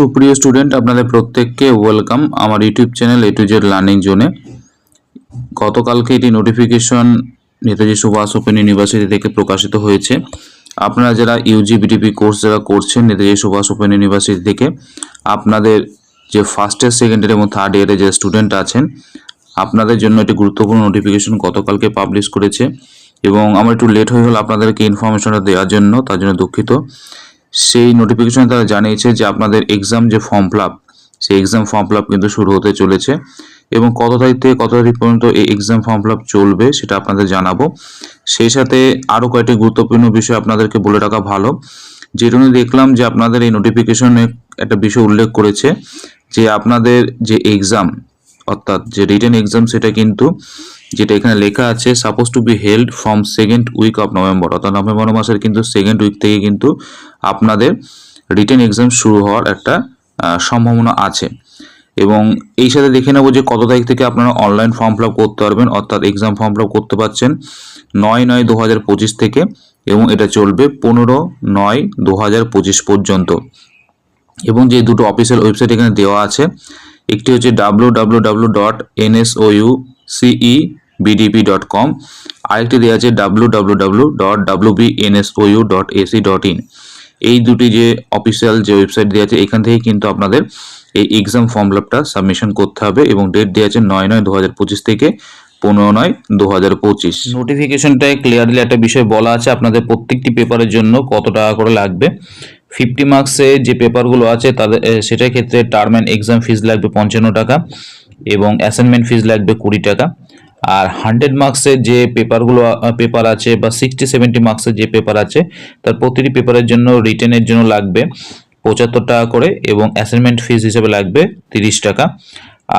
সুপ্রিয় স্টুডেন্ট আপনাদের প্রত্যেককে ওয়েলকাম আমার YouTube channel A to Z learning জোনে গতকালকে এটি notification Netaji Subhas open university থেকে প্রকাশিত হয়েছে। আপনারা যারা ইউজি বিডিপি কোর্স যারা করছেন নেতাজি সুভাষ ওপেন ইউনিভার্সিটি থেকে, আপনাদের যে ফার্স্ট ইয়ার সেকেন্ড ইয়ার এবং থার্ড ইয়ারে যে স্টুডেন্ট আছেন, আপনাদের জন্য একটি গুরুত্বপূর্ণ নোটিফিকেশন গতকালকে পাবলিশ করেছে এবং আমার একটু লেট হয়ে গেল আপনাদেরকে ইনফরমেশনটা দেওয়ার জন্য, তার জন্য দুঃখিত। সেই নোটিফিকেশনে তারা জানিয়েছে যে আপনাদের এক্সাম যে ফর্ম ফিল আপ সেই এক্সাম ফর্ম ফিল আপ কিন্তু শুরু হতে চলেছে এবং কত তারিখ থেকে কত তারিখ পর্যন্ত এই এক্সাম ফর্ম ফিল আপ চলবে সেটা আপনাদের জানাব। সেই সাথে আরও কয়েকটি গুরুত্বপূর্ণ বিষয় আপনাদেরকে বলে রাখা ভালো। যেটা আমি দেখলাম যে আপনাদের এই নোটিফিকেশনে একটা বিষয় উল্লেখ করেছে যে আপনাদের যে এক্সাম অর্থাৎ যে রিটেন এক্সাম সেটা কিন্তু যেটা এখানে লেখা আছে suppose to be held from second week of November অর্থাৎ নভেম্বর মাসের কিন্তু সেকেন্ড উইক থেকে কিন্তু আপনাদের রিটেন এক্সাম শুরু হওয়ার একটা সম্ভাবনা আছে। এবং এই সাথে দেখে নেব যে কত তারিখ থেকে আপনারা অনলাইন ফর্ম ফিল করতে পারবেন, অর্থাৎ এক্সাম ফর্ম ফিল করতে পারছেন নয় নয় দু হাজার পঁচিশ থেকে এবং এটা চলবে পনেরো নয় দু হাজার পঁচিশ পর্যন্ত। এবং যে দুটো অফিসিয়াল ওয়েবসাইট এখানে দেওয়া আছে একটি হচ্ছে W W W dot NSOU CE BDP dot com আরেকটি দেওয়া আছে W W W dot W B NSOU dot AC dot in এই দুটি যে অফিসিয়াল যে ওয়েবসাইট দেওয়া আছে, এখান থেকে কিন্তু আপনাদের এই এক্সাম ফর্ম ফিলাপটা সাবমিশন করতে হবে এবং ডেট দেওয়া আছে নয় নয় দু হাজার পঁচিশ থেকে পনেরো নয় দু হাজার পঁচিশ। নোটিফিকেশনটায় ক্লিয়ারলি একটা বিষয় বলা আছে আপনাদের প্রত্যেকটি পেপারের জন্য কত টাকা করে লাগবে। ফিফটি মার্কসে যে পেপারগুলো আছে তাদের সেটার ক্ষেত্রে টার্ম অ্যান্ড এক্সাম ফিজ লাগবে পঞ্চান্ন টাকা এবং অ্যাসাইনমেন্ট ফিজ লাগবে কুড়ি টাকা। আর হান্ড্রেড মার্কসের যে পেপারগুলো পেপার আছে বা সিক্সটি সেভেন্টি মার্কসের যে পেপার আছে, তার প্রতিটি পেপারের জন্য রিটেনের জন্য লাগবে পঁচাত্তর টাকা করে এবং অ্যাসাইনমেন্ট ফিজ হিসেবে লাগবে তিরিশ টাকা।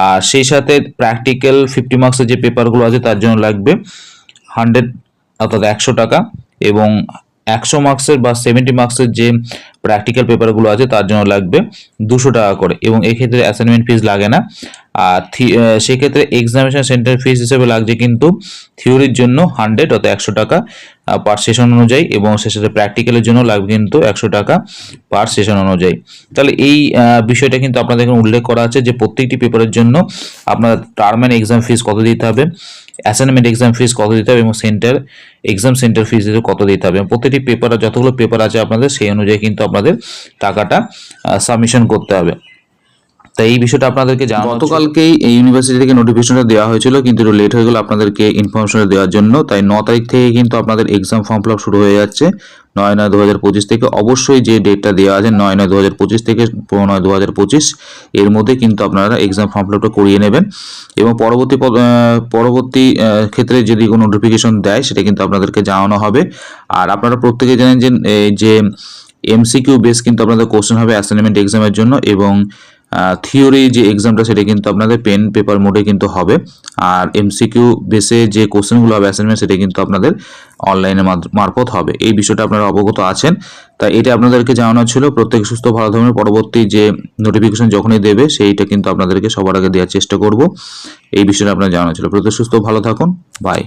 আর সেই সাথে প্র্যাকটিক্যাল ফিফটি মার্কসের যে পেপারগুলো আছে তার জন্য লাগবে হান্ড্রেড অর্থাৎ একশো টাকা এবং একশো মার্কসের বা সেভেন্টি মার্কসের যে প্র্যাকটিক্যাল পেপারগুলো আছে, তার জন্য লাগবে দুশো টাকা করে। এবং এক্ষেত্রে অ্যাসাইনমেন্ট ফিজ লাগে না। আর সেক্ষেত্রে এক্সামিনেশন সেন্টার ফিস হিসেবে লাগছে কিন্তু থিওরির জন্য হান্ড্রেড অর্থাৎ একশো টাকা পার সেশন অনুযায়ী এবং সে সাথে প্র্যাকটিক্যালের জন্য লাগবে কিন্তু একশো টাকা পার সেশন অনুযায়ী। তাহলে এই বিষয়টা কিন্তু আপনাদের এখানে উল্লেখ করা আছে যে প্রত্যেকটি পেপারের জন্য আপনার টার্ম অ্যান্ড এক্সাম ফিস কত দিতে হবে অ্যাসাইনমেন্ট এক্সাম ফিস কত দিতে হবে এবং সেন্টার এক্সাম সেন্টার ফিস কত দিতে হবে। প্রতিটি পেপার যতগুলো পেপার আছে আপনাদের, সেই অনুযায়ী কিন্তু আপনাদের টাকাটা সাবমিশন করতে হবে। তাই এই বিষয়টা আপনাদেরকে জানানো গতকালকেই এই ইউনিভার্সিটি থেকে নোটিফিকেশনটা দেওয়া হয়েছিল, কিন্তু একটু লেট হয়ে গেল আপনাদেরকে ইনফরমেশনটা দেওয়ার জন্য। তাই ন তারিখ থেকে কিন্তু আপনাদের এক্সাম ফর্ম ফিল শুরু হয়ে যাচ্ছে। নয় নয় দু হাজার পঁচিশ থেকে অবশ্যই যে ডেটটা দেওয়া আছে, নয় নয় দু হাজার পঁচিশ থেকে পনেরো নয় দু হাজার পঁচিশ, এর মধ্যে কিন্তু আপনারা এক্সাম ফর্ম ফিল করিয়ে নেবেন। এবং পরবর্তী পরবর্তী ক্ষেত্রে যদি কোনো নোটিফিকেশন দেয়, সেটা কিন্তু আপনাদেরকে জানানো হবে। আর আপনারা প্রত্যেকে জানেন যে এই যে এমসিকিউ বেস কিন্তু আপনাদের কোশ্চেন হবে অ্যাসাইনমেন্ট এক্সামের জন্য এবং থিওরি যে এক্সামটা সেটা কিন্তু আপনাদের পেন পেপার মোডে কিন্তু হবে। আর এমসিকিউ বেসে যে কোশ্চেনগুলো হবে অ্যাসাইনমেন্ট সেটা কিন্তু আপনাদের অনলাইনের মারফত হবে। এই বিষয়টা আপনারা অবগত আছেন। তাই এটা আপনাদেরকে জানানো ছিল, প্রত্যেক সুস্থ, ভালো ধরনের পরবর্তী যে নোটিফিকেশন যখনই দেবে, সেইটা কিন্তু আপনাদেরকে সবার আগে দেওয়ার চেষ্টা করব। এই বিষয়টা আপনার জানানো ছিল। প্রত্যেক সুস্থ, ভালো থাকুন। বাই